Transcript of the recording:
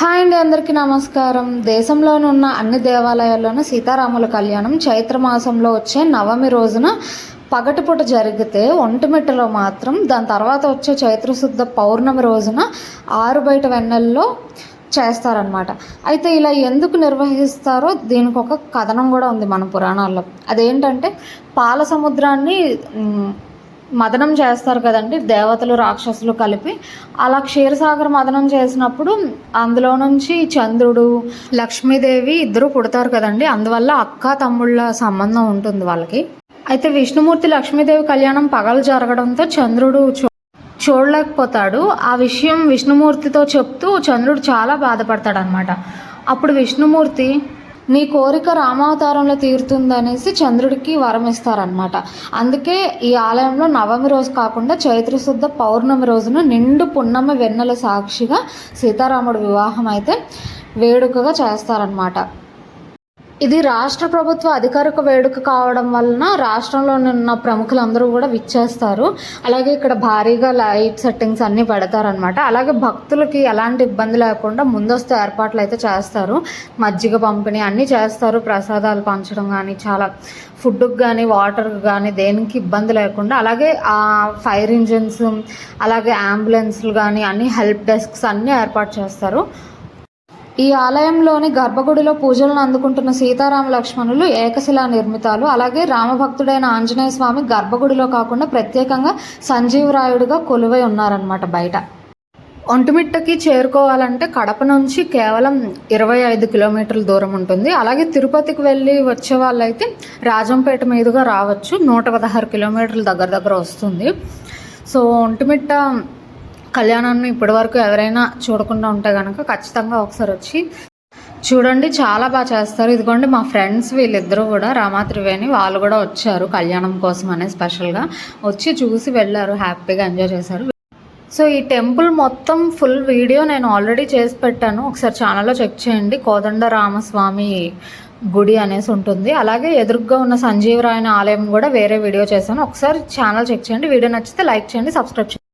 Hi అండి అందరికీ నమస్కారం. దేశంలోని ఉన్న అన్ని దేవాలయాల్లోనూ సీతారాముల కళ్యాణం చైత్ర మాసంలో వచ్చే నవమి రోజున పగటిపూట జరిగితే ఒంటిమిట్టలో మాత్రం దాని తర్వాత వచ్చే చైత్రశుద్ధ పౌర్ణమి రోజున ఆరు బయట వెన్నెల్లో చేస్తారనమాట అయితే ఇలా ఎందుకు నిర్వహిస్తారో దీనికి ఒక కథనం కూడా ఉంది మన పురాణాల్లో. అదేంటంటే పాల సముద్రాన్ని మదనం చేస్తారు కదండి దేవతలు రాక్షసులు కలిపి. అలా క్షీరసాగర మదనం చేసినప్పుడు అందులో నుంచి చంద్రుడు లక్ష్మీదేవి ఇద్దరు పుడతారు కదండి. అందువల్ల అక్క తమ్ముళ్ళ సంబంధం ఉంటుంది వాళ్ళకి. అయితే విష్ణుమూర్తి లక్ష్మీదేవి కళ్యాణం పగలు జరగడంతో చంద్రుడు చూ- చూడలేకపోతాడు. ఆ విషయం విష్ణుమూర్తితో చెప్తూ చంద్రుడు చాలా బాధపడతాడు అనమాట అప్పుడు విష్ణుమూర్తి నీ కోరిక రామావతారంలో తీరుతుందనేసి చంద్రుడికి వరం ఇస్తారనమాట అందుకే ఈ ఆలయంలో నవమి రోజు కాకుండా చైత్రశుద్ధ పౌర్ణమి రోజున నిండు పున్నమి వెన్నెల సాక్షిగా సీతారాముడు వివాహం అయితే వేడుకగా చేస్తారనమాట ఇది రాష్ట్ర ప్రభుత్వ అధికారిక వేడుక కావడం వలన రాష్ట్రంలో ఉన్న ప్రముఖులందరూ కూడా విచ్చేస్తారు. అలాగే ఇక్కడ భారీగా లైట్ సెట్టింగ్స్ అన్నీ పెడతారనమాట అలాగే భక్తులకి ఎలాంటి ఇబ్బంది లేకుండా ముందస్తు ఏర్పాట్లు అయితే చేస్తారు. మజ్జిగ పంపిణీ అన్నీ చేస్తారు. ప్రసాదాలు పంచడం కానీ చాలా ఫుడ్కి కానీ వాటర్కి కానీ దేనికి ఇబ్బంది లేకుండా. అలాగే ఆ ఫైర్ ఇంజిన్స్ అలాగే అంబులెన్స్లు కానీ అన్ని హెల్ప్ డెస్క్స్ అన్నీ ఏర్పాటు చేస్తారు. ఈ ఆలయంలోని గర్భగుడిలో పూజలను అందుకుంటున్న సీతారామ లక్ష్మణులు ఏకశిలా నిర్మితాలు. అలాగే రామభక్తుడైన ఆంజనేయ స్వామి గర్భగుడిలో కాకుండా ప్రత్యేకంగా సంజీవరాయుడుగా కొలువై ఉన్నారనమాట బయట. ఒంటిమిట్టకి చేరుకోవాలంటే కడప నుంచి కేవలం ఇరవై ఐదు కిలోమీటర్ల దూరం ఉంటుంది. అలాగే తిరుపతికి వెళ్ళి వచ్చే వాళ్ళైతే రాజంపేట మీదుగా రావచ్చు. నూట పదహారు కిలోమీటర్ల దగ్గర దగ్గర వస్తుంది. సో ఒంటిమిట్ట కళ్యాణాన్ని ఇప్పటివరకు ఎవరైనా చూడకుండా ఉంటే కనుక ఖచ్చితంగా ఒకసారి వచ్చి చూడండి చాలా బాగా చేస్తారు. ఇదిగోండి మా ఫ్రెండ్స్ వీళ్ళిద్దరూ కూడా రామా త్రివేణి వాళ్ళు కూడా వచ్చారు కళ్యాణం కోసం అనే స్పెషల్గా వచ్చి చూసి వెళ్ళారు హ్యాపీగా ఎంజాయ్ చేశారు. సో ఈ టెంపుల్ మొత్తం ఫుల్ వీడియో నేను ఆల్రెడీ చేసి పెట్టాను. ఒకసారి ఛానల్లో చెక్ చేయండి. కోదండ రామస్వామి గుడి అనేసి ఉంటుంది. అలాగే ఎదురుగ్గా ఉన్న సంజీవరాయన ఆలయం కూడా వేరే వీడియో చేశాను. ఒకసారి ఛానల్ చెక్ చేయండి. వీడియో నచ్చితే లైక్ చేయండి సబ్స్క్రైబ్ చేయండి.